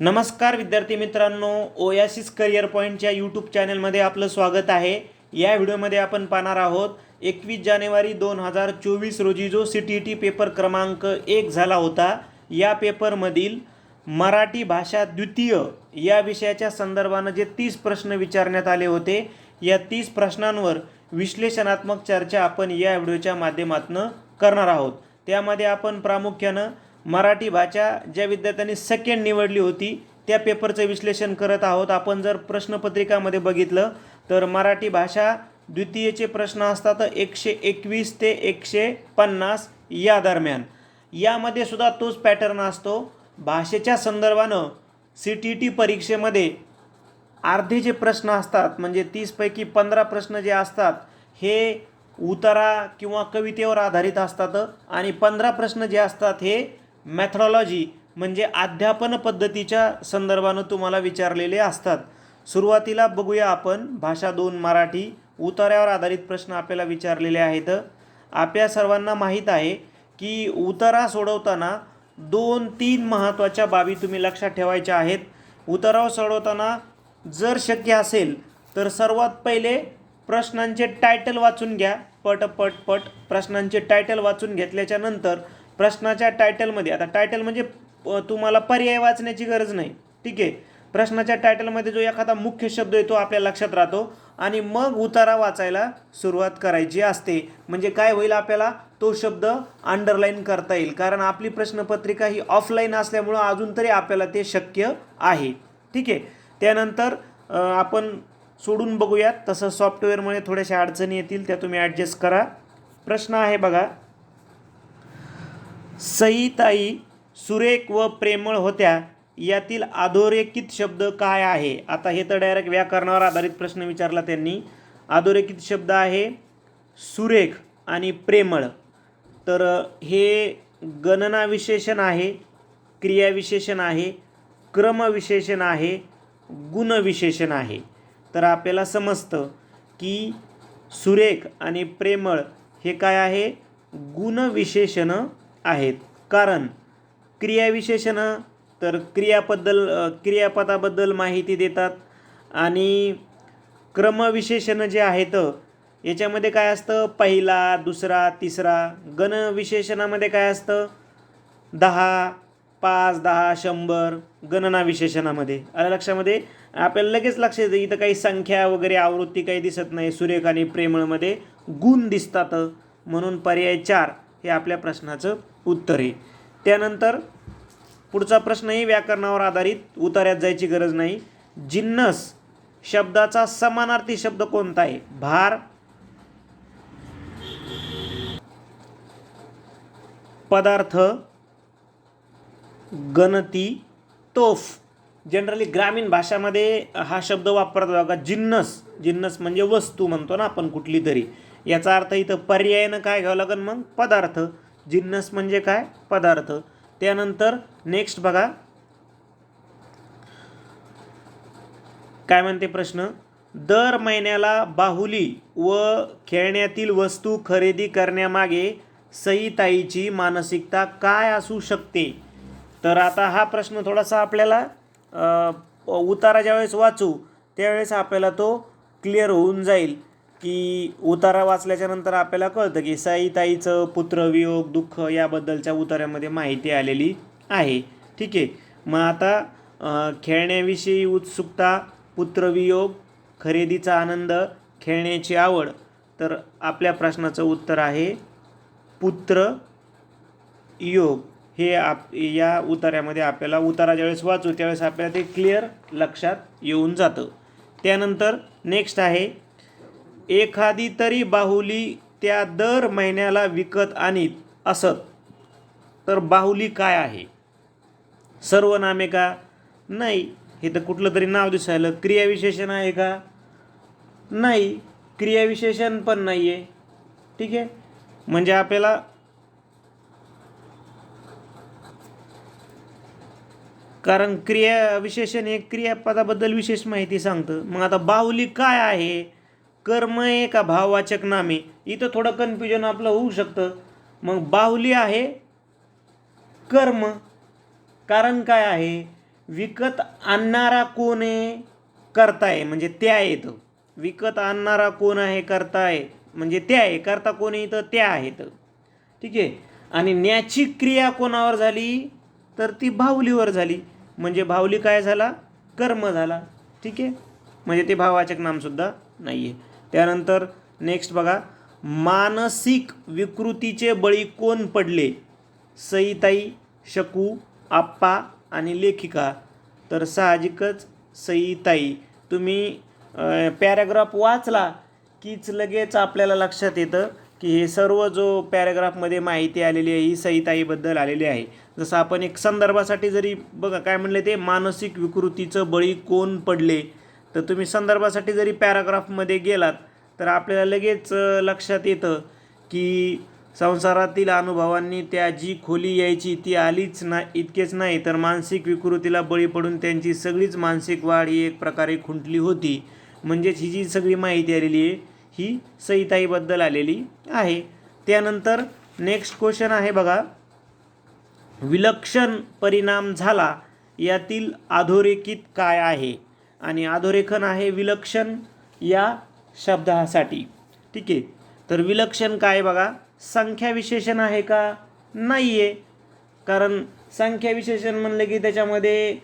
नमस्कार विद्यार्थी मित्रांनो ओयासिस करिअर पॉईंटच्या यूट्यूब चॅनलमध्ये आपलं स्वागत आहे. या व्हिडिओमध्ये आपण पाहणार आहोत एकवीस जानेवारी दोन हजार चोवीस रोजी जो सी टी टी पेपर क्रमांक एक झाला होता या पेपरमधील मराठी भाषा द्वितीय या विषयाच्या संदर्भानं जे तीस प्रश्न विचारण्यात आले होते या तीस प्रश्नांवर विश्लेषणात्मक चर्चा आपण या व्हिडिओच्या माध्यमातून करणार आहोत. त्यामध्ये आपण प्रामुख्यानं मराठी भाषा ज्या विद्यार्थ्यांनी सेकंड निवडली होती त्या पेपरचं विश्लेषण करत आहोत. आपण जर प्रश्नपत्रिकामध्ये बघितलं तर मराठी भाषा द्वितीयचे प्रश्न असतात एकशे एकवीस ते एकशे पन्नास या दरम्यान. यामध्ये सुद्धा तोच पॅटर्न असतो. भाषेच्या संदर्भानं सी टी टी परीक्षेमध्ये अर्धे जे प्रश्न असतात म्हणजे तीसपैकी पंधरा प्रश्न जे असतात हे उतारा किंवा कवितेवर आधारित असतात आणि पंधरा प्रश्न जे असतात हे मॅथ्रॉलॉजी म्हणजे अध्यापन पद्धतीच्या संदर्भानं तुम्हाला विचारलेले असतात. सुरुवातीला बघूया आपण भाषा दोन मराठी उतार्यावर आधारित प्रश्न आपल्याला विचारलेले आहेत. आपल्या सर्वांना माहीत आहे की उतारा सोडवताना दोन तीन महत्त्वाच्या बाबी तुम्ही लक्षात ठेवायच्या आहेत. उतारावर सोडवताना जर शक्य असेल तर सर्वात पहिले प्रश्नांचे टायटल वाचून घ्या. पट पट पट प्रश्नांचे टायटल वाचून घेतल्याच्या नंतर प्रश्नाच्या टायटलमध्ये आता टायटल म्हणजे तुम्हाला पर्याय वाचण्याची गरज नाही. ठीक आहे? प्रश्नाच्या टायटलमध्ये जो एखादा मुख्य शब्द येतो आपल्या लक्षात राहतो. आणि मग उतारा वाचायला सुरुवात करायची असते. म्हणजे काय होईल आपल्याला? तो शब्द अंडरलाईन करता येईल. कारण आपली प्रश्नपत्रिका ही ऑफलाईन असल्यामुळं अजून तरी आपल्याला ते शक्य आहे. ठीक आहे? त्यानंतर आपण सोडून बघूयात. तसं सॉफ्टवेअरमुळे थोड्याशा अडचणी येतील त्या तुम्ही ॲडजस्ट करा. प्रश्न आहे बघा. सईताई सुरेख व प्रेमळ होत्या. यातील अधोरेखित शब्द काय आहे? आता हे तर डायरेक्ट व्याकरणावर आधारित प्रश्न विचारला त्यांनी. अधोरेखित शब्द आहे सुरेख आणि प्रेमळ. तर हे गणना विशेषण आहे क्रियाविशेषण आहे क्रमविशेषण आहे गुणविशेषण आहे. तर आपल्याला समजतं की सुरेख आणि प्रेमळ हे काय आहे? गुणविशेषणं आहेत. कारण क्रियाविशेषणं तर क्रियाबद्दल क्रियापदाबद्दल माहिती देतात आणि क्रमविशेषणं जे आहेत याच्यामध्ये काय असतं? पहिला दुसरा तिसरा. गणविशेषणामध्ये काय असतं? दहा पाच दहा शंभर. गणना विशेषणामध्ये आलं लक्षामध्ये? आपल्याला लगेच लक्ष येतं. इथं काही संख्या वगैरे आवृत्ती काही दिसत नाही. सुरेख आणि प्रेमळमध्ये गुण दिसतात. म्हणून पर्याय चार हे आपल्या प्रश्नाचं उत्तरे. त्यानंतर पुढचा प्रश्नही व्याकरणावर आधारित उतार्यात जायची गरज नाही. जिन्नस शब्दाचा समानार्थी शब्द कोणता आहे? भार पदार्थ गणती तोफ. जनरली ग्रामीण भाषामध्ये हा शब्द वापरतात बघा. जिन्नस. जिन्नस म्हणजे वस्तू म्हणतो ना आपण कुठली तरी. याचा अर्थ इथं पर्यायानं काय घ्यावं लागेल मग? पदार्थ. जिन्नस म्हणजे काय? पदार्थ. त्यानंतर नेक्स्ट बघा. काय म्हणते प्रश्न? दर महिन्याला बाहुली व खेळण्यातील वस्तू खरेदी करण्यामागे सईताईची मानसिकता काय असू शकते? तर आता हा प्रश्न थोडासा आपल्याला उतारा ज्यावेळेस वाचू त्यावेळेस आपल्याला तो क्लिअर होऊन जाईल. की उतारा वाचल्याच्यानंतर आपल्याला कळतं की साईताईचं पुत्रवियोग दुःख याबद्दलच्या उतार्यामध्ये माहिती आलेली आहे. ठीक आहे. मग आता खेळण्याविषयी उत्सुकता पुत्रवियोग खरेदीचा आनंद खेळण्याची आवड तर आपल्या प्रश्नाचं उत्तर आहे पुत्र योग हे आप या उतार्यामध्ये आपल्याला उतारा ज्यावेळेस वाचू त्यावेळेस आपल्याला ते क्लिअर लक्षात येऊन जातं. त्यानंतर नेक्स्ट आहे एखादी तरी बाहुली त्या दर महिन्याला विकत आणीत असत तर बाहुली काय आहे? सर्वनामे का? नाही. हे तर कुठलं तरी नाव दिसायलं. क्रियाविशेषण आहे का? नाही. क्रियाविशेषण पण नाही आहे ठीक आहे? म्हणजे आपल्याला कारण क्रिया विशेषण हे क्रियापदाबद्दल विशेष माहिती सांगतं. मग आता बाहुली काय आहे? कर्म आहे का भाववाचक नामे? इथं थोडं कन्फ्युजन आपलं होऊ शकतं. मग बाहुली आहे कर्म. कारण काय आहे? विकत आणणारा कोण आहे? करता आहे म्हणजे त्या आहेत. विकत आणणारा कोण आहे? करता आहे म्हणजे त्या आहे. करता कोण आहे? तर त्या आहेत. ठीक आहे? आणि न्याची क्रिया कोणावर झाली? तर ती भावलीवर झाली. म्हणजे भावली काय झाला? कर्म झाला. ठीक आहे? म्हणजे ते भाववाचक नामसुद्धा नाही आहे त्यानंतर नेक्स्ट बघा. मानसिक विकृतीचे बळी कोण पडले? सईताई शकू आप्पा आणि लेखिका. तर साहजिकच सईताई. तुम्ही पॅराग्राफ वाचला कीच लगेच आपल्याला लक्षात येतं की हे सर्व जो पॅराग्राफमध्ये माहिती आलेली आहे ही सईताईबद्दल आलेली आहे. जसं आपण एक संदर्भासाठी जरी बघा काय म्हणले ते? मानसिक विकृतीचं बळी कोण पडले? तर तुम्ही संदर्भासाठी जरी पॅराग्राफमध्ये गेलात तर आपल्याला लगेच लक्षात येतं की संसारातील अनुभवांनी त्या जी खोली यायची ती आलीच ना इतकेच नाही तर मानसिक विकृतीला बळी पडून त्यांची सगळीच मानसिक वाढ ही एक प्रकारे खुंटली होती. म्हणजेच ही जी सगळी माहिती आलेली आहे ही सईताईबद्दल आलेली आहे. त्यानंतर नेक्स्ट क्वेश्चन आहे बघा. विलक्षण परिणाम झाला यातील अधोरेखित काय आहे? आणि अधोरेखन आहे विलक्षण या शब्दासाठी. ठीक आहे? तर विलक्षण काय बघा? संख्या विशेषण आहे का? नाही आहे कारण संख्या विशेषण म्हणलं की त्याच्यामध्ये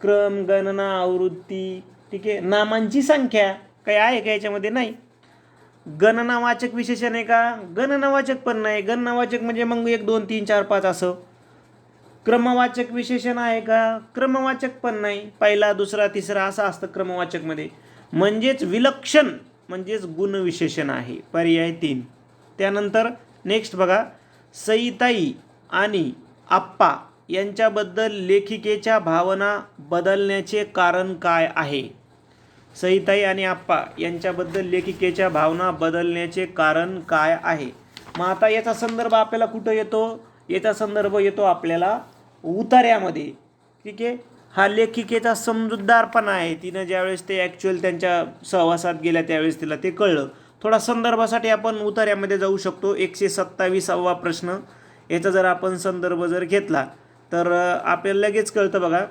क्रम गणना आवृत्ती ठीक आहे? नामांची संख्या काही आहे का याच्यामध्ये? नाही. गणनावाचक विशेषण आहे का? गणनावाचक पण नाही. गणनावाचक म्हणजे मग एक दोन तीन चार पाच असं. क्रमवाचक विशेषण आहे का? क्रमवाचक पण नाही. पहिला दुसरा तिसरा असं असतं क्रमवाचकमध्ये. म्हणजेच विलक्षण म्हणजेच गुणविशेषण आहे. पर्याय तीन. त्यानंतर नेक्स्ट बघा. सईताई आणि आप्पा यांच्याबद्दल लेखिकेच्या भावना बदलण्याचे कारण काय आहे? सईताई आणि आप्पा यांच्याबद्दल लेखिकेच्या भावना बदलण्याचे कारण काय आहे? मग आता याचा संदर्भ आपल्याला कुठं येतो? याचा संदर्भ येतो आपल्याला उतार्यामध्ये. ठीक आहे? हा लेखिकेचा समजूतदारपणा आहे. तिनं ज्यावेळेस ते ॲक्च्युअल त्यांच्या सहवासात गेल्या त्यावेळेस तिला ते कळलं. थोडा संदर्भासाठी आपण उतार्यामध्ये जाऊ शकतो. एकशे सत्तावीसावा प्रश्न. याचा जर आपण संदर्भ जर घेतला तर आपल्याला लगेच कळतं बघा.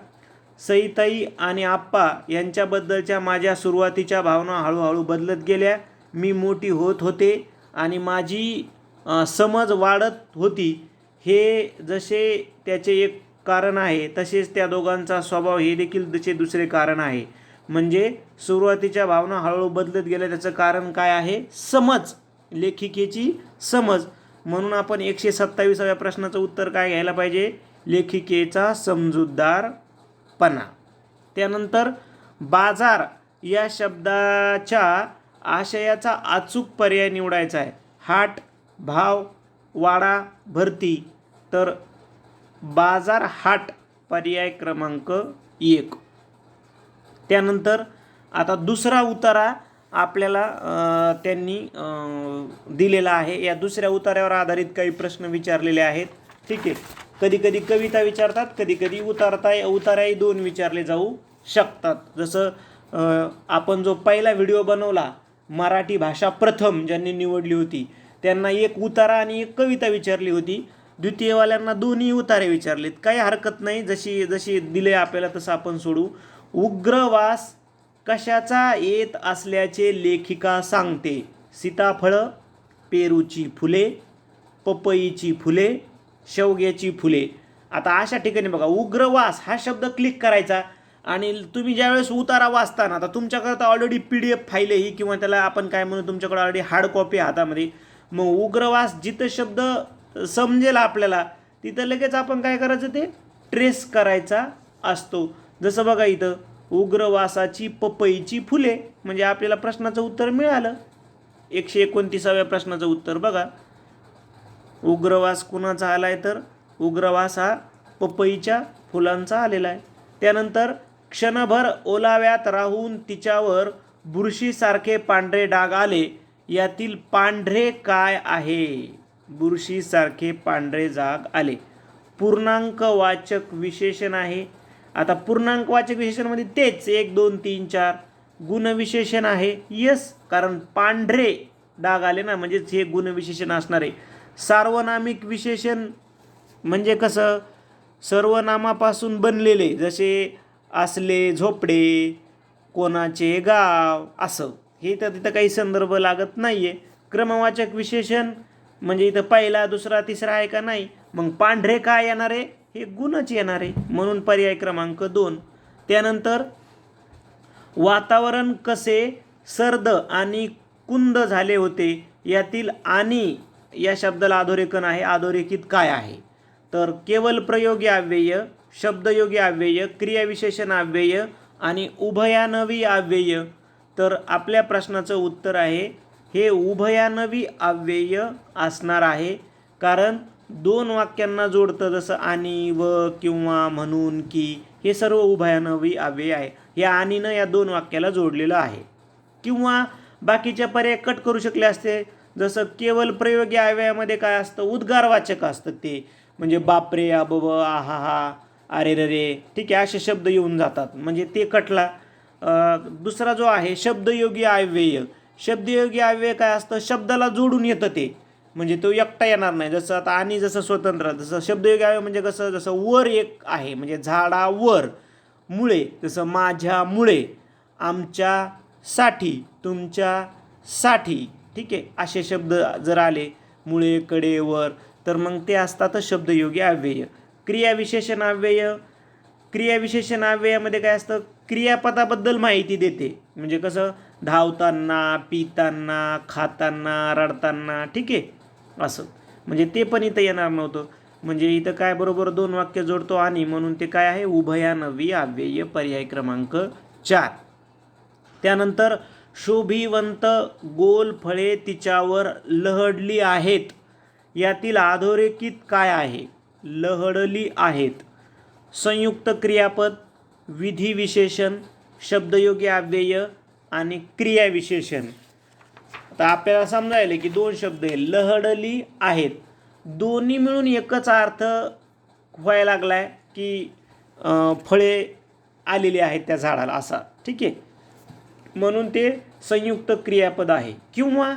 सईताई आणि आप्पा यांच्याबद्दलच्या माझ्या सुरुवातीच्या भावना हळूहळू बदलत गेल्या. मी मोठी होत होते आणि माझी समज वाढत होती. हे जसे त्याचे एक कारण आहे तसेच त्या दोघांचा स्वभाव हे देखील त्याचे दुसरे कारण आहे. म्हणजे सुरुवातीच्या भावना हळूहळू बदलत गेल्या. त्याचं कारण काय आहे? समज. लेखिकेची समज. म्हणून आपण एकशे सत्तावीसाव्या प्रश्नाचं उत्तर काय घ्यायला पाहिजे? लेखिकेचा समजूतदारपणा. त्यानंतर बाजार या शब्दाच्या आशयाचा अचूक पर्याय निवडायचा आहे. हाट भाव वाडा भरती तर बाजार हाट पर्याय क्रमांक एक. त्यानंतर आता दुसरा उतारा आपल्याला त्यांनी दिलेला आहे. या दुसऱ्या उतार्यावर आधारित काही प्रश्न विचारलेले आहेत. ठीक आहे. कधी कधी कविता विचारतात कधी कधी उतारता उताराही दोन विचारले जाऊ शकतात. जसं आपण जो पहिला व्हिडिओ बनवला मराठी भाषा प्रथम ज्यांनी निवडली होती त्यांना एक उतारा आणि एक कविता विचारली होती. द्वितीयवाल्यांना दोन्ही उतारे विचारलेत. काही हरकत नाही जशी जशी दिले आपल्याला तसं आपण सोडू. उग्रवास कशाचा येत असल्याचे लेखिका सांगते. सीताफळं पेरूची फुले पपईची फुले शेवग्याची फुले. आता अशा ठिकाणी बघा उग्रवास हा शब्द क्लिक करायचा आणि तुम्ही ज्यावेळेस उतारा वाचता ना आता तुमच्याकडं तर already P D F file आहे ही किंवा त्याला आपण काय म्हणू तुमच्याकडे ऑलरेडी हार्ड कॉपी हातामध्ये. मग उग्रवास जिथं शब्द समजेल आपल्याला. तिथं लगेच आपण काय करायचं ते? ट्रेस करायचा असतो. जसं बघा इथं उग्रवासाची पपईची फुले म्हणजे आपल्याला प्रश्नाचं उत्तर मिळालं. एकशे एकोणतीसाव्या प्रश्नाचं उत्तर बघा. उग्रवास कुणाचा आला आहे तर? उग्रवास हा पपईच्या फुलांचा आलेला आहे. त्यानंतर क्षणभर ओलाव्यात राहून तिच्यावर बुरशीसारखे पांढरे डाग आले. यातील पांढरे काय आहे? बुरशीसारखे पांढरे जाग आले. पूर्णांकवाचक विशेषण आहे. आता पूर्णांकवाचक विशेषणमध्ये म्हणजे तेच. एक दोन तीन चार. गुणविशेषण आहे. यस कारण पांढरे डाग आले ना म्हणजेच हे गुणविशेषण असणार. आहे सार्वनामिक विशेषण म्हणजे कसं? सर्वनामापासून बनलेले जसे असले झोपडे कोणाचे गाव असं. हे तर तिथं काही संदर्भ लागत नाही आहे क्रमवाचक विशेषण म्हणजे इथं पहिला दुसरा तिसरा आहे का नाही? मग पांढरे काय येणार आहे? हे गुणच येणार आहे. म्हणून पर्याय क्रमांक दोन. त्यानंतर वातावरण कसे सर्द आणि कुंद झाले होते यातील आणि या शब्दाला अधोरेखन आहे. अधोरेखित काय आहे? तर केवळ प्रयोगी अव्यय शब्दयोगी अव्यय क्रियाविशेषण अव्यय आणि उभयानवी अव्यय. तर आपल्या प्रश्नाचं उत्तर आहे हे उभयानवी अव्यय असणार आहे. कारण दोन वाक्यांना जोडतं जसं आणि व किंवा म्हणून की हे सर्व उभयानवी अव्यय आहे. या आणीनं या दोन वाक्याला जोडलेलं आहे. किंवा बाकीच्या पर्याय कट करू शकले असते. जसं केवळ प्रयोगी अव्ययामध्ये काय असतं? उद्गारवाचक असतं ते. म्हणजे बापरे अबब आहा हा अरे रे रे. ठीक आहे असे शब्द येऊन जातात. म्हणजे ते कटला. दुसरा जो आहे शब्दयोगी अव्यय. शब्दयोगी अव्यय काय असतं? शब्दाला जोडून येतं ते. म्हणजे तो एकटा येणार नाही. जसं आता आणि जसं स्वतंत्र जसं शब्दयोगी अव्यय म्हणजे कसं? जसं वर एक आहे म्हणजे झाडावर मुळे जसं माझ्या मुळे आमच्यासाठी तुमच्यासाठी. ठीक आहे? असे शब्द जर आले मुळे कडे वर तर मग ते असतात शब्दयोगी अव्यय. क्रियाविशेषण अव्यय. क्रियाविशेषण अव्ययामध्ये काय असतं? क्रियापदाबद्दल माहिती देते. म्हणजे कसं? धावताना पिताना खाताना रडताना ठीक आहे? असं. म्हणजे ते पण इथं येणार नव्हतं. म्हणजे इथं काय बरोबर दोन वाक्य जोडतो आणि म्हणून ते काय आहे? उभयानवी अव्यय पर्याय क्रमांक चार. त्यानंतर शोभिवंत गोल फळे तिच्यावर लहडली आहेत. यातील अधोरेखित काय आहे? लहडली आहेत. संयुक्त क्रियापद विधी विशेषण शब्दयोगी अव्यय आणि क्रियाविशेषण. तर आपल्याला समजायला की दोन शब्द हे लहडली आहेत. दोन्ही मिळून एकच अर्थ व्हायला लागलाय की फळे आलेली आहेत त्या झाडाला असा. ठीक आहे? म्हणून ते संयुक्त क्रियापद आहे. किंवा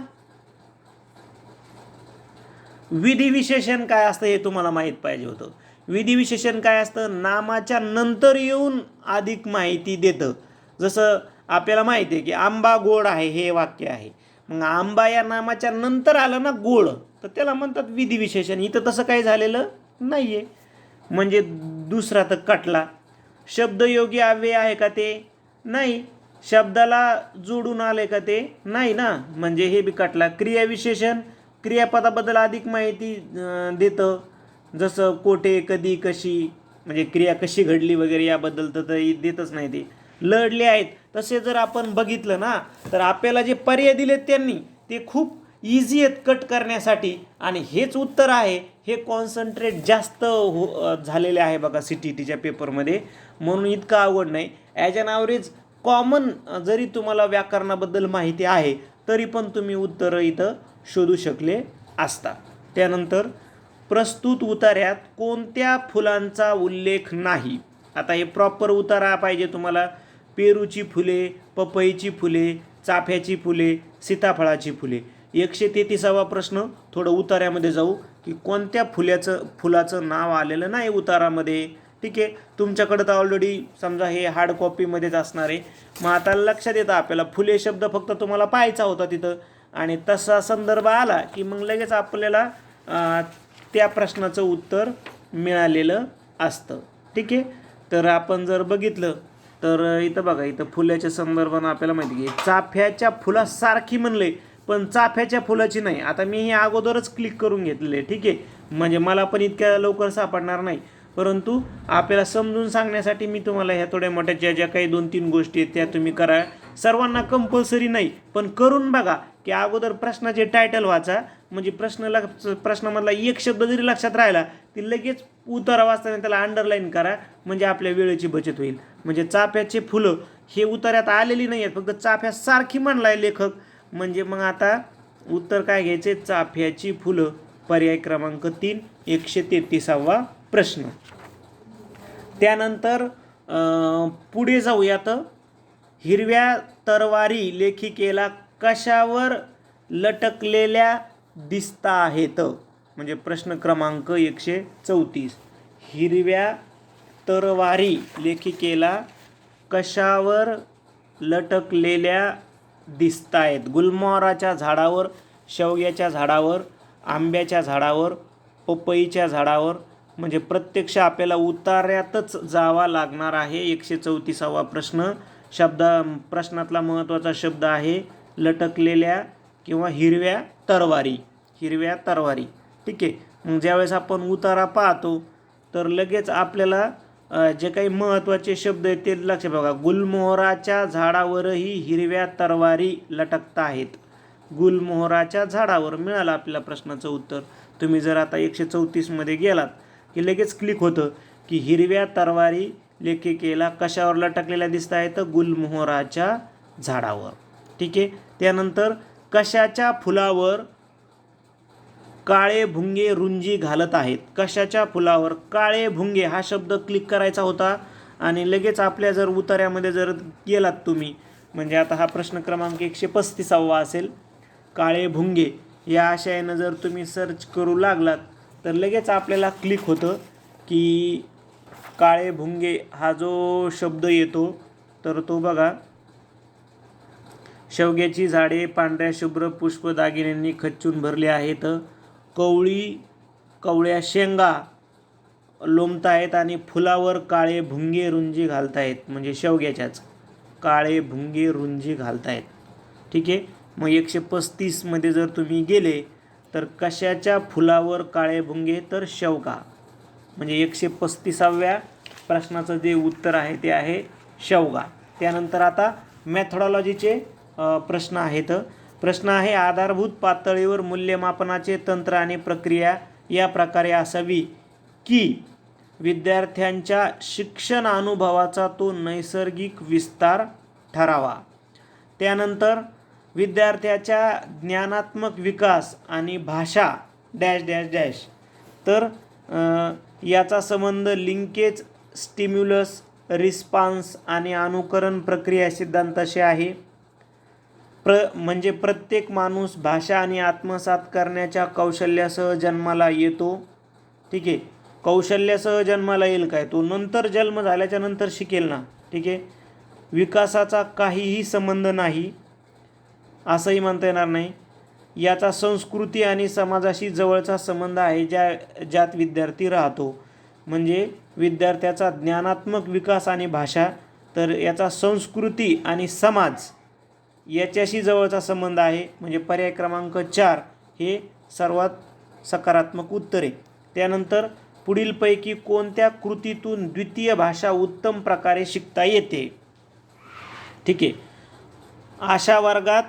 विधिविशेषण काय असतं हे तुम्हाला माहीत पाहिजे होतं. विधी विशेषण काय असतं? नामाच्या नंतर येऊन अधिक माहिती देतं. जसं आपल्याला माहिती आहे की आंबा गोड आहे हे वाक्य आहे. मग आंबा या नामाच्या नंतर आलं ना गोड तर त्याला म्हणतात विधी विशेषण इथं तसं काही झालेलं नाही आहे म्हणजे दुसरा तर कटला. शब्दयोगी अव्यय आहे का ते? नाही. शब्दाला जोडून आले का ते? नाही ना. म्हणजे हे बी कटला. क्रियाविशेषण क्रियापदाबद्दल अधिक माहिती देतं. जसं कोठे कधी कशी म्हणजे क्रिया कशी घडली वगैरे याबद्दल तर देतच नाही ते. लढले आहेत. तसे जर आपण बघितलं ना तर आपल्याला जे पर्याय दिलेत त्यांनी ते खूप इझी आहेत कट करण्यासाठी. आणि हेच उत्तर आहे हे कॉन्सन्ट्रेट जास्त हो झालेले आहे बघा सी टी टीच्या पेपरमध्ये म्हणून इतकं आवड नाही. ॲज अन ॲव्हरेज कॉमन जरी तुम्हाला व्याकरणाबद्दल माहिती आहे तरी पण तुम्ही उत्तरं इथं शोधू शकले असता. त्यानंतर प्रस्तुत उतार्यात कोणत्या फुलांचा उल्लेख नाही? आता हे प्रॉपर उतारा पाहिजे तुम्हाला. पेरूची फुले पपईची फुले चाफ्याची फुले सीताफळाची फुले. एकशे तेहतीसावा प्रश्न थोडं उतार्यामध्ये जाऊ की कोणत्या फुल्याचं फुलाचं नाव आलेलं नाही उतारामध्ये? ठीक आहे तुमच्याकडं तर ऑलरेडी समजा हे हार्ड कॉपीमध्येच असणार आहे. मग आता लक्षात येतं आपल्याला फुले शब्द फक्त तुम्हाला पाहायचा होता तिथं. आणि तसा संदर्भ आला की मग लगेच आपल्याला त्या प्रश्नाचं उत्तर मिळालेलं असतं. ठीक आहे तर आपण जर बघितलं तर इथं बघा इथं फुलाच्या संदर्भानं आपल्याला माहिती आहे चाफ्याच्या फुलासारखी म्हणले पण चाफ्याच्या फुलाची नाही. आता मी हे अगोदरच क्लिक करून घेतलेले ठीक आहे? म्हणजे मला पण इतक्या लवकर सापडणार नाही. परंतु आपल्याला समजून सांगण्यासाठी मी तुम्हाला ह्या थोड्या मोठ्या ज्या ज्या काही दोन तीन गोष्टी आहेत त्या तुम्ही करा. सर्वांना कंपल्सरी नाही पण करून बघा की अगोदर प्रश्नाचे टायटल वाचा. म्हणजे प्रश्न लक्ष प्रश्नामधला एक शब्द जरी लक्षात राहिला ती लगेच उतारा वाचताना त्याला अंडरलाईन करा. म्हणजे आपल्या वेळेची बचत होईल. म्हणजे चाफ्याचे फुलं हे उतार्यात आलेली नाही आहेत फक्त चाफ्यासारखी म्हणला आहे लेखक. म्हणजे मग आता उत्तर काय घ्यायचे? चाफ्याची फुलं पर्याय क्रमांक तीन एकशे तेहतीसावा प्रश्न. त्यानंतर पुढे जाऊयात. हिरव्या तरवारी लेखिकेला कशावर लटकलेल्या दिसता आहेत म्हणजे प्रश्न क्रमांक एकशे चौतीस. हिरव्या तरवारी लेखिकेला कशावर लटकलेल्या दिसत आहेत गुलमोहराच्या झाडावर शेवग्याच्या झाडावर आंब्याच्या झाडावर पपईच्या झाडावर? म्हणजे प्रत्यक्ष आपल्याला उतार्यातच जावा लागणार आहे एकशे चौतीसावा प्रश्न. शब्द प्रश्नातला महत्त्वाचा शब्द आहे लटकलेल्या किंवा हिरव्या तरवारी. हिरव्या तरवारी. ठीक आहे. मग ज्यावेळेस आपण उतारा पाहतो तर लगेच आपल्याला जे काही महत्त्वाचे शब्द आहेत ते लक्षात बघा गुलमोहराच्या झाडावरही हिरव्या तरवारी लटकत आहेत. गुलमोहराच्या झाडावर मिळालं आपल्याला प्रश्नाचं उत्तर. तुम्ही जर आता एकशे चौतीसमध्ये गेलात की लगेच क्लिक होतं की हिरव्या तरवारी लेखिकेला कशावर लटकलेल्या दिसत आहेत? गुलमोहराच्या झाडावर. ठीक आहे? त्यानंतर कशाच्या फुलावर काळे भुंगे रुंजी घालत आहेत. कशाच्या फुलावर काळे भुंगे हा शब्द क्लिक करायचा होता? आणि लगेच आपल्या जर उतार्यामध्ये जर गेलात तुम्ही म्हणजे आता हा प्रश्न क्रमांक एकशे पस्तीसावा असेल. काळे भुंगे या आशयानं जर तुम्ही सर्च करू लागलात तर लगेच आपल्याला क्लिक होतं की काळे भुंगे हा जो शब्द येतो तर तो बघा. शेवग्याची झाडे पांढऱ्या शुभ्र पुष्प दागिन्यांनी खच्चून भरले आहेत. कवळी कवळ्या शेंगा लोंबतायत आणि फुलावर काळे भुंगे रुंजी घालतायत म्हणजे शेवग्याच्याच काळे भुंगे रुंजी घालतायत ठीक आहे? मग एकशे पस्तीसमध्ये जर तुम्ही गेले तर कशाच्या फुलावर काळे भुंगे तर शेवगा. म्हणजे एकशे पस्तीसाव्या प्रश्नाचं जे उत्तर आहे ते आहे शेवगा. त्यानंतर आता मॅथोडॉलॉजीचे प्रश्न आहेत. प्रश्न आहे आधारभूत पातळीवर मूल्यमापनाचे तंत्र आणि प्रक्रिया या प्रकारे असावी की विद्यार्थ्यांच्या शिक्षण अनुभवाचा तो नैसर्गिक विस्तार ठरावा. त्यानंतर विद्यार्थ्याच्या ज्ञानात्मक विकास आणि भाषा डॅश डॅश डॅश. तर याचा संबंध लिंकेज स्टिम्युलस रिस्पॉन्स आणि अनुकरण प्रक्रिया सिद्धांताशी आहे. प्र म्हणजे प्रत्येक माणूस भाषा आणि आत्मसात करण्याच्या कौशल्यासह जन्माला येतो. ठीक आहे? कौशल्यासह जन्माला येईल काय? तो नंतर जन्म झाल्याच्यानंतर शिकेल ना? ठीक आहे? विकासाचा काहीही संबंध नाही. असंही म्हणता येणार नाही. याचा संस्कृती आणि समाजाशी जवळचा संबंध आहे ज्या ज्यात विद्यार्थी राहतो. म्हणजे विद्यार्थ्याचा ज्ञानात्मक विकास आणि भाषा तर याचा संस्कृती आणि समाज याच्याशी जवळचा संबंध आहे. म्हणजे पर्याय क्रमांक चार हे सर्वात सकारात्मक उत्तर आहे. त्यानंतर पुढीलपैकी कोणत्या कृतीतून द्वितीय भाषा उत्तम प्रकारे शिकता येते? ठीक आहे. अशा वर्गात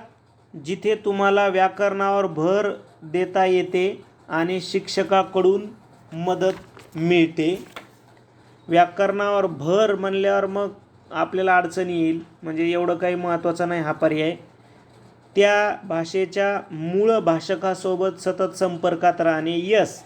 जिथे तुम्हाला व्याकरणावर भर देता येते आणि शिक्षकाकडून मदत मिळते. व्याकरणावर भर म्हणल्यावर मग आपल्याला अडचणी येईल म्हणजे एवढं काही महत्त्वाचं नाही हा पर्याय. त्या भाषेच्या मूळ भाषकासोबत सतत संपर्कात राहणे यस.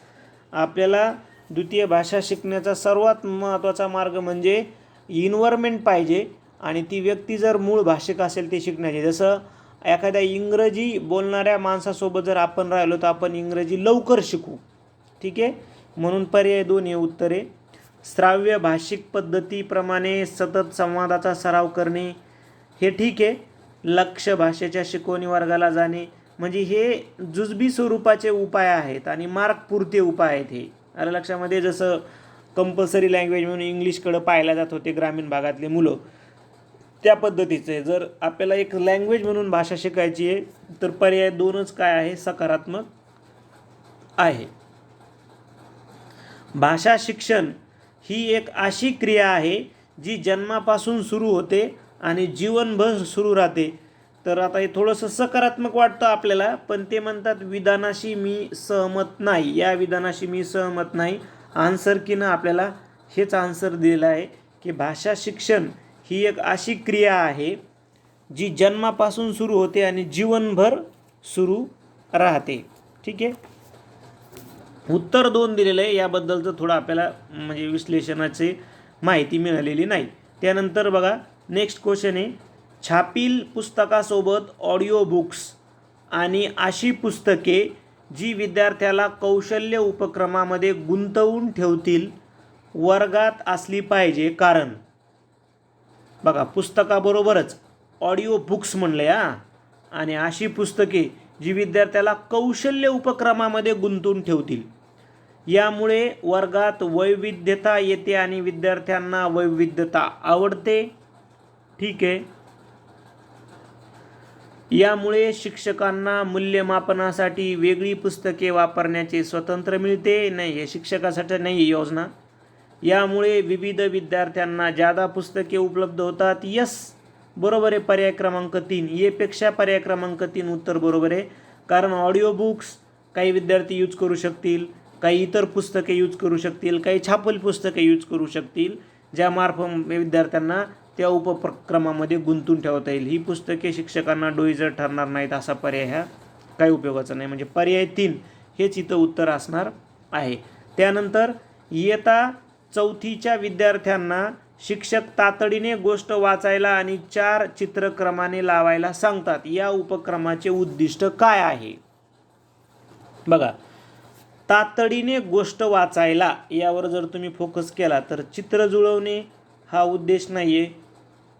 आपल्याला द्वितीय भाषा शिकण्याचा सर्वात महत्त्वाचा मार्ग म्हणजे इन्व्हायरमेंट पाहिजे आणि ती व्यक्ती जर मूळ भाषिक असेल ते शिकण्याची. जसं एखाद्या इंग्रजी बोलणाऱ्या माणसासोबत जर आपण राहिलो तर आपण इंग्रजी लवकर शिकू. ठीक आहे? म्हणून पर्याय दोन हे उत्तरे. श्राव्य भाषिक पद्धतीप्रमाणे सतत संवादाचा सराव करणे हे ठीक आहे. लक्ष भाषेच्या शिकवणी वर्गाला जाणे म्हणजे हे जुजबी स्वरूपाचे उपाय आहेत आणि मार्कपुरते उपाय आहेत हे. अरे लक्षामध्ये जसं कंपल्सरी लँग्वेज म्हणून इंग्लिशकडं पाहायला जात होते ग्रामीण भागातले मुलं त्या पद्धतीचे. जर आपल्याला एक लँग्वेज म्हणून भाषा शिकायची आहे तर पर्याय दोनच काय आहे? सकारात्मक आहे. भाषा शिक्षण ही एक अशी क्रिया आहे जी जन्मापासून सुरू होते आणि जीवनभर सुरू राहते. तर आता हे थोडंसं सकारात्मक वाटतं आपल्याला पण ते म्हणतात विधानाशी मी सहमत नाही. या विधानाशी मी सहमत नाही. आन्सर कीनं आपल्याला हेच आन्सर दिलेलं आहे की भाषा शिक्षण ही एक अशी क्रिया आहे जी जन्मापासून सुरू होते आणि जीवनभर सुरू राहते. ठीक आहे? उत्तर दोन दिलेलं आहे याबद्दलचं थोडं आपल्याला म्हणजे विश्लेषणाची माहिती मिळालेली नाही. त्यानंतर बघा नेक्स्ट क्वेश्चन आहे छापील पुस्तकासोबत ऑडिओ बुक्स आणि अशी पुस्तके जी विद्यार्थ्याला कौशल्य उपक्रमामध्ये गुंतवून ठेवतील वर्गात असली पाहिजे. कारण बघा पुस्तकाबरोबरच ऑडिओ बुक्स म्हणले हा आणि अशी पुस्तके जी विद्यार्थ्याला कौशल्य उपक्रमामध्ये गुंतवून ठेवतील. यामुळे वर्गात वैविध्यता येते आणि विद्यार्थ्यांना वैविध्यता आवडते. ठीक आहे. यामुळे शिक्षकांना मूल्यमापनासाठी वेगळी पुस्तके वापरण्याचे स्वतंत्र मिळते. नाही हे शिक्षकासाठी नाही ही योजना. यामुळे विविध विद्यार्थ्यांना जादा पुस्तके उपलब्ध होतात. यस बरोबर आहे पर्याय क्रमांक तीन. येपेक्षा पर्याय क्रमांक तीन उत्तर बरोबर आहे. कारण ऑडिओ बुक्स काही विद्यार्थी यूज करू शकतील. काही इतर पुस्तके यूज करू शकतील काही छापल पुस्तके यूज करू शकतील ज्यामार्फत विद्यार्थ्यांना त्या उपक्रमामध्ये गुंतून ठेवता येईल. ही पुस्तके शिक्षकांना डोईजर ठरणार नाहीत असा पर्याय हा काही उपयोगाचा नाही. म्हणजे पर्याय तीन हेच इथं उत्तर असणार आहे. त्यानंतर इयता चौथीच्या विद्यार्थ्यांना शिक्षक तातडीने गोष्ट वाचायला आणि चार चित्रक्रमाने लावायला सांगतात. या उपक्रमाचे उद्दिष्ट काय आहे? बघा तातडीने गोष्ट वाचायला यावर जर तुम्ही फोकस केला तर चित्र जुळवणे हा उद्देश नाही आहे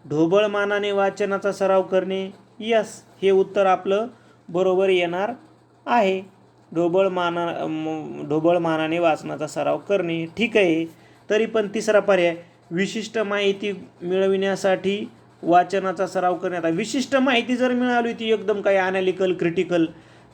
ढोबळमानाने वाचनाचा सराव करणे यस हे उत्तर आपलं बरोबर येणार आहे. ढोबळमाना ढोबळमानाने वाचनाचा सराव करणे ठीक आहे. तरी पण तिसरा पर्याय विशिष्ट माहिती मिळविण्यासाठी वाचनाचा सराव करण्यात विशिष्ट माहिती जर मिळाली ती एकदम काही अनालिकल क्रिटिकल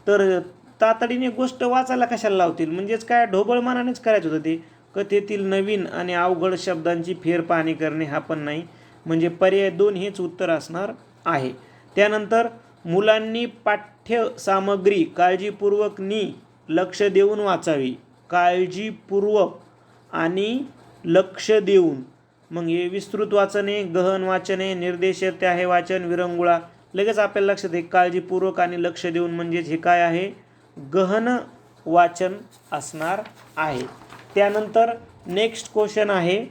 तर तातडीने गोष्ट वाचायला कशाला लावतील? म्हणजेच काय? ढोबळमानानेच करायचं होतं ते. कथेतील नवीन आणि अवघड शब्दांची फेरपाहणी करणे हा पण नाही. म्हणजे पर्याय दोन हेच उत्तर असणार आहे. त्यानंतर मुलांनी पाठ्य सामग्री काळजीपूर्वक नी लक्ष देऊन वाचावी. काळजीपूर्वक आणि लक्ष देऊन. मग हे विस्तृत वाचने गहन वाचने निर्देशत्या आहे वाचन विरंगुळा लगेच आपल्याला लक्षात आहे काळजीपूर्वक आणि लक्ष देऊन म्हणजेच हे काय आहे? गहन वाचन असणार आहे. त्यानंतर नेक्स्ट क्वेश्चन आहे.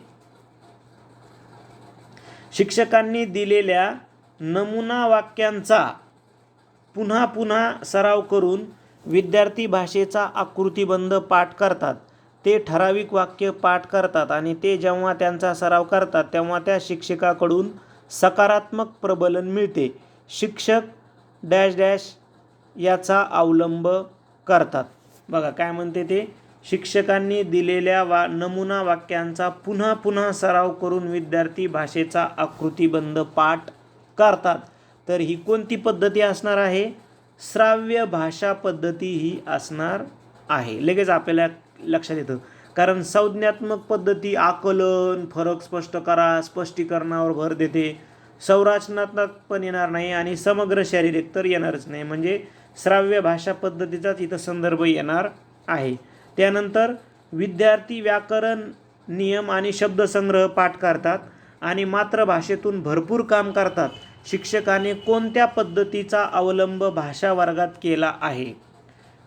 शिक्षकांनी दिलेल्या नमुना वाक्यांचा पुन्हा पुन्हा सराव करून विद्यार्थी भाषेचा आकृतीबंध पाठ करतात. ते ठराविक वाक्य पाठ करतात आणि ते जेव्हा त्यांचा सराव करतात तेव्हा त्या शिक्षकाकडून सकारात्मक प्रबलन मिळते. शिक्षक डॅश डॅश याचा अवलंब करतात. बघा काय म्हणते ते? शिक्षकांनी दिलेल्या वा नमुना वाक्यांचा पुन्हा पुन्हा सराव करून विद्यार्थी भाषेचा आकृतीबंध पाठ करतात. तर ही कोणती पद्धती असणार आहे? श्राव्य भाषा पद्धती ही असणार आहे. लगेच आपल्याला लक्षात येतं. कारण संज्ञात्मक पद्धती आकलन फरक स्पष्ट करा स्पष्टीकरणावर भर देते. संरचनात्मक पण येणार नाही आणि समग्र शारीरिक तर येणारच नाही. म्हणजे श्राव्य भाषा पद्धतीचाच इथं संदर्भ येणार आहे. त्यानंतर विद्यार्थी व्याकरण नियम आणि शब्दसंग्रह पाठ करतात आणि मातृभाषेतून भरपूर काम करतात. शिक्षकाने कोणत्या पद्धतीचा अवलंब भाषा वर्गात केला आहे?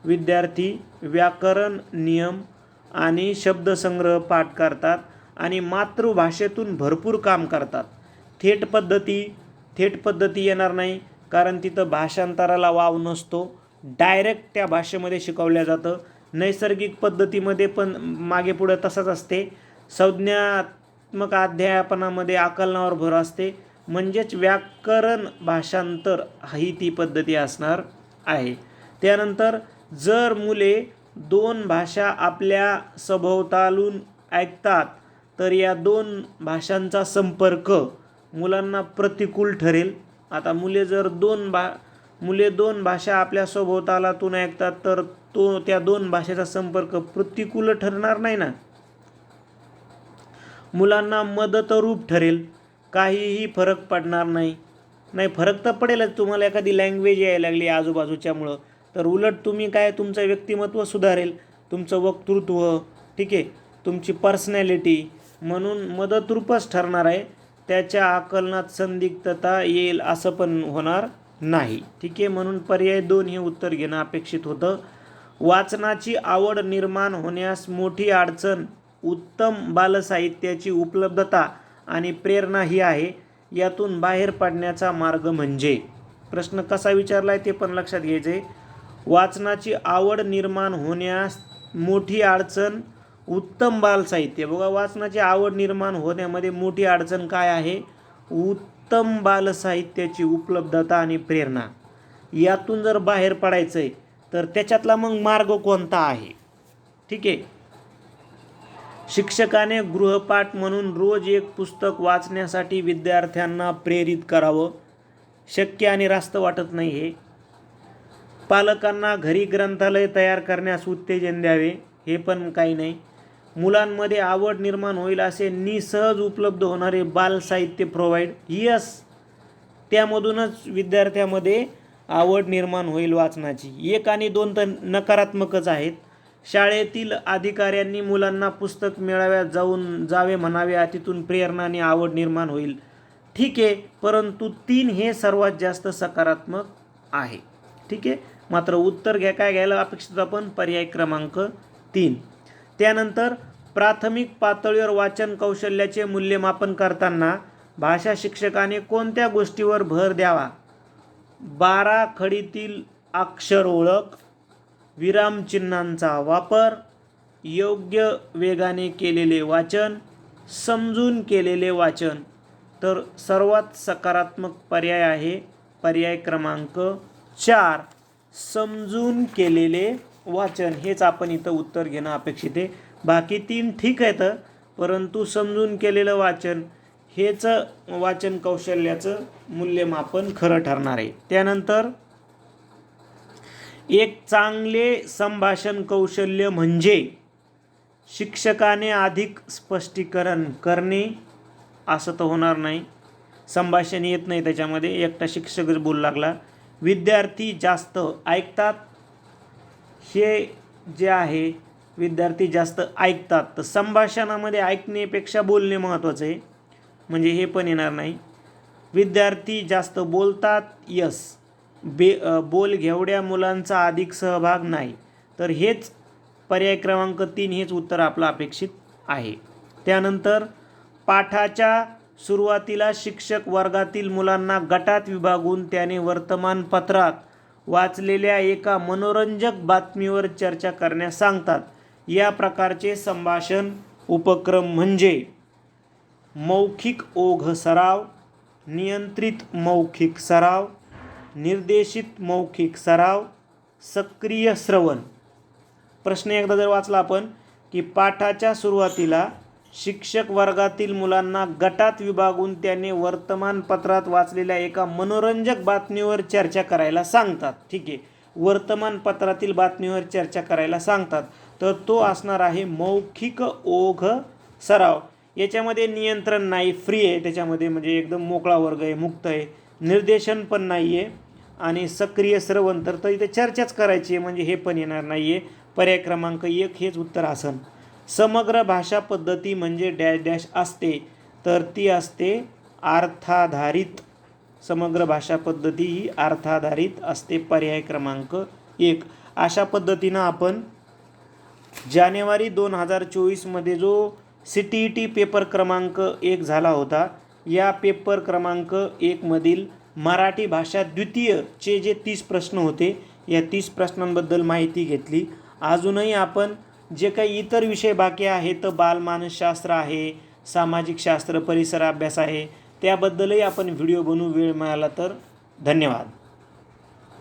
विद्यार्थी व्याकरण नियम आणि शब्दसंग्रह पाठ करतात आणि मातृभाषेतून भरपूर काम करतात. थेट पद्धती थेट पद्धती येणार नाही. कारण तिथं भाषांतराला वाव नसतो. डायरेक्ट त्या भाषेमध्ये शिकवल्या जातं. नैसर्गिक पद्धतीमध्ये पण मागे पुढं तसंच असते. संज्ञात्मक अध्यापनामध्ये आकलनावर भर असते. म्हणजेच व्याकरण भाषांतर ही ती पद्धती असणार आहे. त्यानंतर जर मुले दोन भाषा आपल्या सभोवतालून ऐकतात तर या दोन भाषांचा संपर्क मुलांना प्रतिकूल ठरेल. आता मुले जर दोन भा मुले दोन भाषा आपल्या सभोवतालातून ऐकतात तर तो त्या दोन भाषेचा संपर्क प्रतिकूल ठरणार नाही ना? मुलांना मदतरूप ठरेल. काहीही फरक पडणार नाही. नाही फरक तर पडेलच. तुम्हाला एखादी लँग्वेज यायला लागली आजूबाजूच्यामुळं तर उलट तुम्ही काय तुमचं व्यक्तिमत्व सुधारेल? तुमचं वक्तृत्व ठीक आहे? तुमची पर्सनॅलिटी म्हणून मदतरूपच ठरणार आहे. त्याच्या आकलनात संदिग्धता येईल असं पण होणार नाही. ठीक आहे म्हणून पर्याय दोन हे उत्तर घेणं अपेक्षित होतं. वाचनाची आवड निर्माण होण्यास मोठी अडचण उत्तम बालसाहित्याची उपलब्धता आणि प्रेरणा ही आहे यातून बाहेर पडण्याचा मार्ग म्हणजे. प्रश्न कसा विचारला आहे ते पण लक्षात घ्यायचे वाचनाची आवड निर्माण होण्यास मोठी अडचण उत्तम बालसाहित्य बघा वाचनाची आवड निर्माण होण्यामध्ये मोठी अडचण काय आहे? उत्तम बालसाहित्याची उपलब्धता आणि प्रेरणा. यातून जर बाहेर पडायचं आहे तर त्याच्यातला मग मार्ग कोणता आहे? ठीक आहे? शिक्षकाने गृहपाठ म्हणून रोज एक पुस्तक वाचण्यासाठी विद्यार्थ्यांना प्रेरित करावं. शक्य आणि रास्त वाटत नाही हे पालकांना घरी ग्रंथालय तयार करण्यास उत्तेजन द्यावे हे पण काही नाही. मुलांमध्ये आवड निर्माण होईल असे निसहज उपलब्ध होणारे बाल साहित्य प्रोव्हाइड यस त्यामधूनच विद्यार्थ्यामध्ये आवड निर्माण होईल वाचनाची. एक आणि दोन तर नकारात्मकच आहेत. शाळेतील अधिकाऱ्यांनी मुलांना पुस्तक मेळाव्यात जाऊन जावे म्हणावे तिथून प्रेरणा आणि आवड निर्माण होईल. ठीक आहे परंतु तीन हे सर्वात जास्त सकारात्मक आहे. ठीक आहे मात्र उत्तर घ्या काय घ्यायला अपेक्षित आपण? पर्याय क्रमांक तीन. त्यानंतर प्राथमिक पातळीवर वाचन कौशल्याचे मूल्यमापन करताना भाषा शिक्षकाने कोणत्या गोष्टीवर भर द्यावा? बारा खडीतील अक्षर ओळख विरामचिन्हांचा वापर योग्य वेगाने केलेले वाचन समजून केलेले वाचन. तर सर्वात सकारात्मक पर्याय आहे पर्याय क्रमांक चार समजून केलेले वाचन हेच आपण इथं उत्तर घेणं अपेक्षित आहे. बाकी तीन ठीक आहेत परंतु समजून केलेलं वाचन हेच वाचन कौशल्याचं मूल्यमापन खरं ठरणार आहे. त्यानंतर एक चांगले संभाषण कौशल्य म्हणजे शिक्षकाने अधिक स्पष्टीकरण करणे असं तर होणार नाही. संभाषण येत नाही त्याच्यामध्ये. एकटा शिक्षकच बोलू लागला. विद्यार्थी जास्त ऐकतात हे जे आहे विद्यार्थी जास्त ऐकतात. तर संभाषणामध्ये ऐकण्यापेक्षा बोलणे महत्त्वाचं आहे. म्हणजे हे पण येणार नाही. विद्यार्थी जास्त बोलतात यस. बे बोल घेवड्या मुलांचा अधिक सहभाग नाही. तर हेच पर्याय क्रमांक तीन हेच उत्तर आपलं अपेक्षित आहे. त्यानंतर पाठाच्या सुरुवातीला शिक्षक वर्गातील मुलांना गटात विभागून त्याने वर्तमानपत्रात वाचलेल्या एका मनोरंजक बातमीवर चर्चा करण्यास सांगतात. या प्रकारचे संभाषण उपक्रम म्हणजे मौखिक ओघ सराव नियंत्रित मौखिक सराव निर्देशित मौखिक सराव सक्रिय श्रवण. प्रश्न एकदा जर वाचला आपण की पाठाच्या सुरुवातीला शिक्षक वर्गातील मुलांना गटात विभागून त्याने वर्तमानपत्रात वाचलेल्या एका मनोरंजक बातमीवर चर्चा करायला सांगतात. ठीक आहे. वर्तमानपत्रातील बातमीवर चर्चा करायला सांगतात. तर तो असणार आहे मौखिक ओघ सराव. याच्यामध्ये नियंत्रण नाही फ्री आहे. त्याच्यामध्ये म्हणजे एकदम मोकळा वर्ग आहे मुक्त आहे. निर्देशन पण नाही आहे आणि सक्रिय श्रवण तर इथे चर्चाच करायची आहे म्हणजे हे पण येणार नाही आहे पर्याय क्रमांक एक हेच उत्तर आसन. समग्र भाषा पद्धती म्हणजे डॅश डॅश असते तर ती असते अर्थाधारित. समग्र भाषा पद्धती ही अर्थाधारित असते पर्याय क्रमांक एक. अशा पद्धतीनं आपण जानेवारी दोन हजार चोवीसमध्ये जो C T E T paper क्रमांक एक झाला होता या पेपर क्रमांक एकमधील मराठी भाषा द्वितीयचे जे तीस प्रश्न होते या तीस प्रश्नांबद्दल माहिती घेतली. अजूनही आपण जे काही इतर विषय बाकी आहेत बालमानसशास्त्र आहे सामाजिक शास्त्र परिसर अभ्यास आहे त्याबद्दलही आपण व्हिडिओ बनवू वेळ मिळाला तर. धन्यवाद.